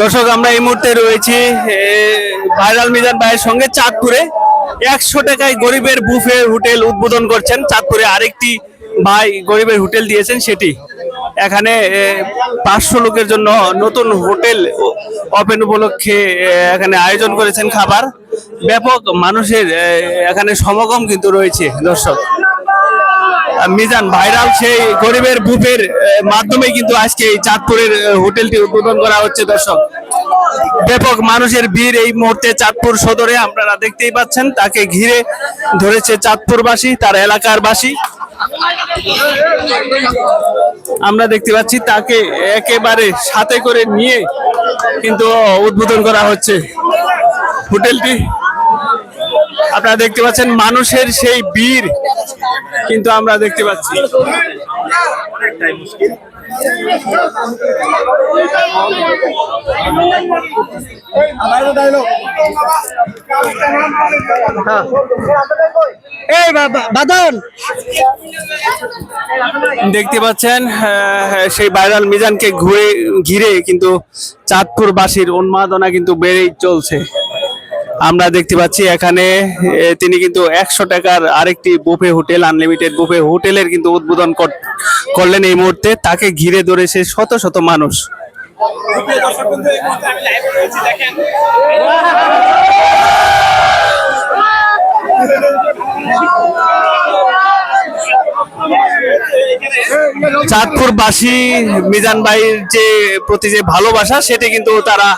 দর্শক, আমরা এই মুহূর্তে রয়েছি ভাইরাল মিজান ভাইয়ের সঙ্গে চাঁদপুরে। একশো টাকায় গরিবের বুফে হোটেল উদ্বোধন করছেন। চাঁদপুরে আরেকটি ভাই গরিবের হোটেল দিয়েছেন, সেটি। এখানে পাঁচশো লোকের জন্য নতুন হোটেল ওপেন উপলক্ষে এখানে আয়োজন করেছেন খাবার। ব্যাপক মানুষের এখানে সমাগম কিন্তু রয়েছে, দর্শক। মিজান, ভাইরাল সেই গরিবের বুফের মাধ্যমে কিন্তু আজকে এই চাঁদপুরের হোটেলটি উদ্বোধন করা হচ্ছে, দর্শক। ব্যাপক মানুষের ভিড় এই মুহূর্তে চাঁদপুর সদরে, আপনারা দেখতেই পাচ্ছেন, তাকে ঘিরে ধরেছে চাঁদপুরবাসী, তার এলাকার বাসী। আমরা দেখতে পাচ্ছি, তাকে একেবারে সাথে করে নিয়ে কিন্তু উদ্বোধন করা হচ্ছে হোটেলটি। আপনারা দেখতে পাচ্ছেন, মানুষের সেই ভিড় কিন্তু আমরা দেখতে পাচ্ছি। এই বা- বাদন দেখতে পাচ্ছেন সেই ভাইরাল মিজানকে ঘুরে ঘিরে কিন্তু চাঁদপুরবাসীর উন্মাদনা কিন্তু বেড়েই চলছে। আমরা দেখতে পাচ্ছি এখানে তিনি কিন্তু একশো টাকার আরেকটি বুফে হোটেল, আনলিমিটেড বুফে হোটেলের কিন্তু উদ্বোধন কর- করলেন এই মুহূর্তে। তাকে ঘিরে ধরেছে শত শত মানুষ। চাঁদপুরবাসী মিজান ভাইয়ের যে প্রতি যে ভালোবাসা, সেটি কিন্তু তারা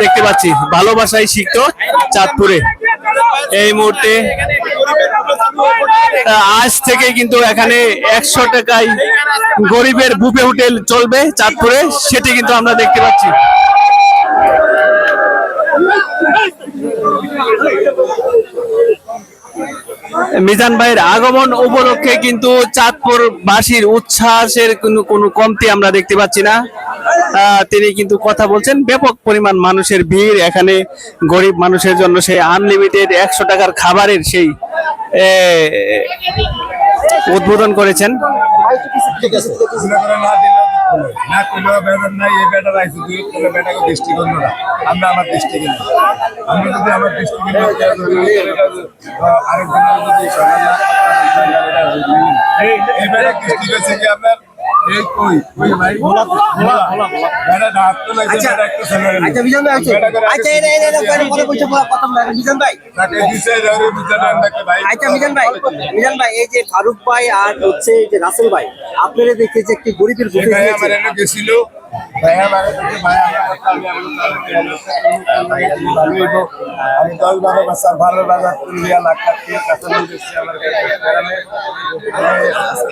দেখতে পাচ্ছি। ভালোবাসাই শিখত চাঁদপুরে। এই মুহূর্তে আজ থেকে কিন্তু এখানে একশো টাকায় গরিবের বুফে হোটেল চলবে চাঁদপুরে, সেটি কিন্তু আমরা দেখতে পাচ্ছি। মিজান ভাইয়ের আগমন উপলক্ষে কিন্তু চাঁদপুর বাসীর উচ্ছ্বাসের কোনো কোনো কমতি আমরা দেখতে পাচ্ছি না। তিনি কিন্তু কথা বলছেন, ব্যাপক পরিমাণ মানুষের ভিড় এখানে, গরিব মানুষের জন্য সেই আনলিমিটেড একশো টাকার খাবারের সেই উদ্বোধন করেছেন। করে না করলেও বেতন নাই, এই বেটার আইসি দুই করে বেটাকে দৃষ্টিকোণ না আমরা আমার দৃষ্টিকোণ আমরা যদি আমার দৃষ্টিকোণ আরেকজনের যদি এই বেটার দৃষ্টিকোণ থেকে আপনার এই লাগে যে ফারুক ভাই আর হচ্ছে যে রাসেল ভাই আপনারা দেখে একটি গরিবের গেছিল। আমি দশ বারো বছর ভালো বাজার লাখ লাখ